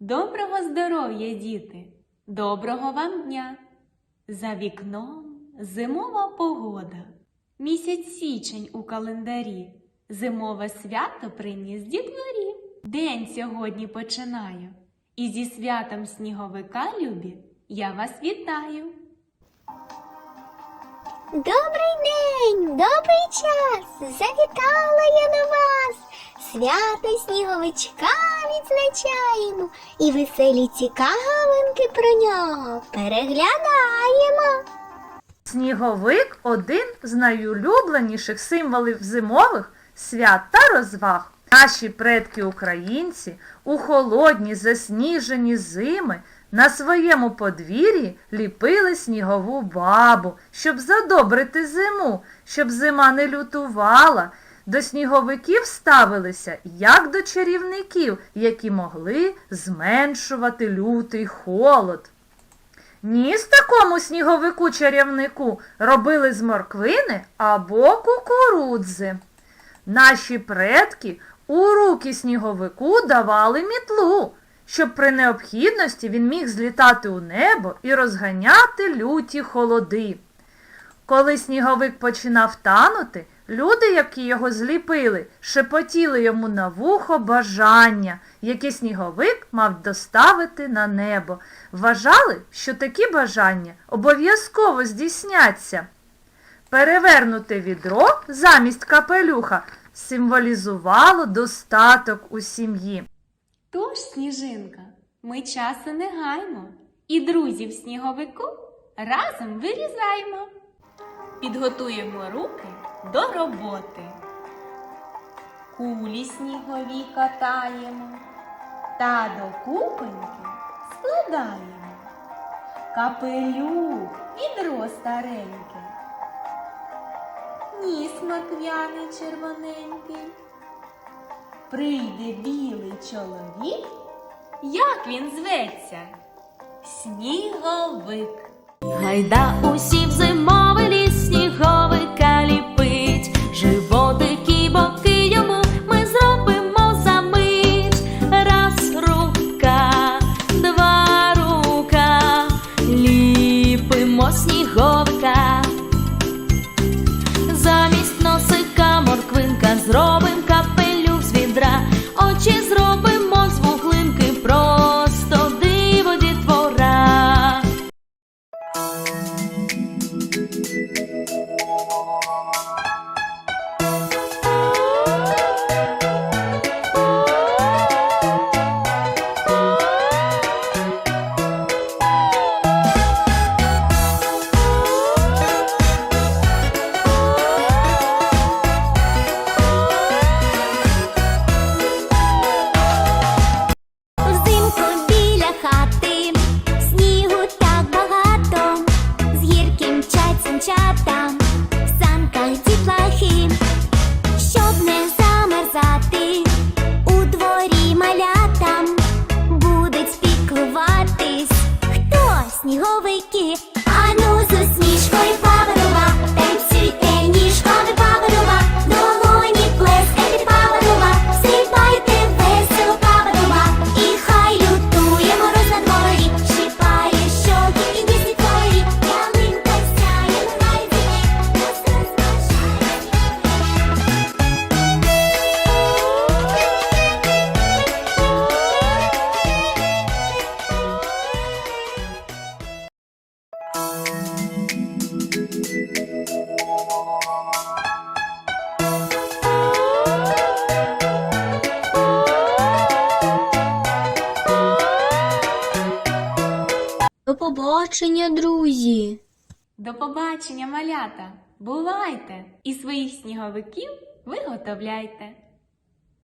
Доброго здоров'я, діти! Доброго вам дня! За вікном зимова погода. Місяць січень у календарі. Зимове свято приніс дітворі. День сьогодні починаю. І зі святом сніговика любі я вас вітаю. Добрий день, добрий час. Завітала я на вас. Свято сніговичка відзначаємо і веселі цікавинки про нього переглядаємо. Сніговик один з найулюбленіших символів зимових свят та розваг. Наші предки українці у холодні засніжені зими на своєму подвір'ї ліпили снігову бабу, щоб задобрити зиму, щоб зима не лютувала. До сніговиків ставилися як до чарівників, які могли зменшувати лютий холод. Ніс такому сніговику чарівнику робили з морквини або кукурудзи. Наші предки у руки сніговику давали мітлу, щоб при необхідності він міг злітати у небо і розганяти люті холоди. Коли сніговик починав танути, люди, які його зліпили, шепотіли йому на вухо бажання, яке сніговик мав доставити на небо. Вважали, що такі бажання обов'язково здійсняться. Перевернуте відро замість капелюха символізувало достаток у сім'ї. Тож, сніжинка, ми часу не гаймо і друзів сніговику разом вирізаємо. Підготуємо руки до роботи. Кулі снігові катаємо та до купеньки складаємо. Капелюх відро стареньке, ніс маквяний червоненький. Прийде білий чоловік, як він зветься? Сніговик. Гайда усі в зимовий ліс сніговика ліпить, животики боки йому ми зробимо за мить. Раз рука, два рука, ліпимо сніговика. Побачення, друзі! До побачення, малята! Бувайте! І своїх сніговиків виготовляйте!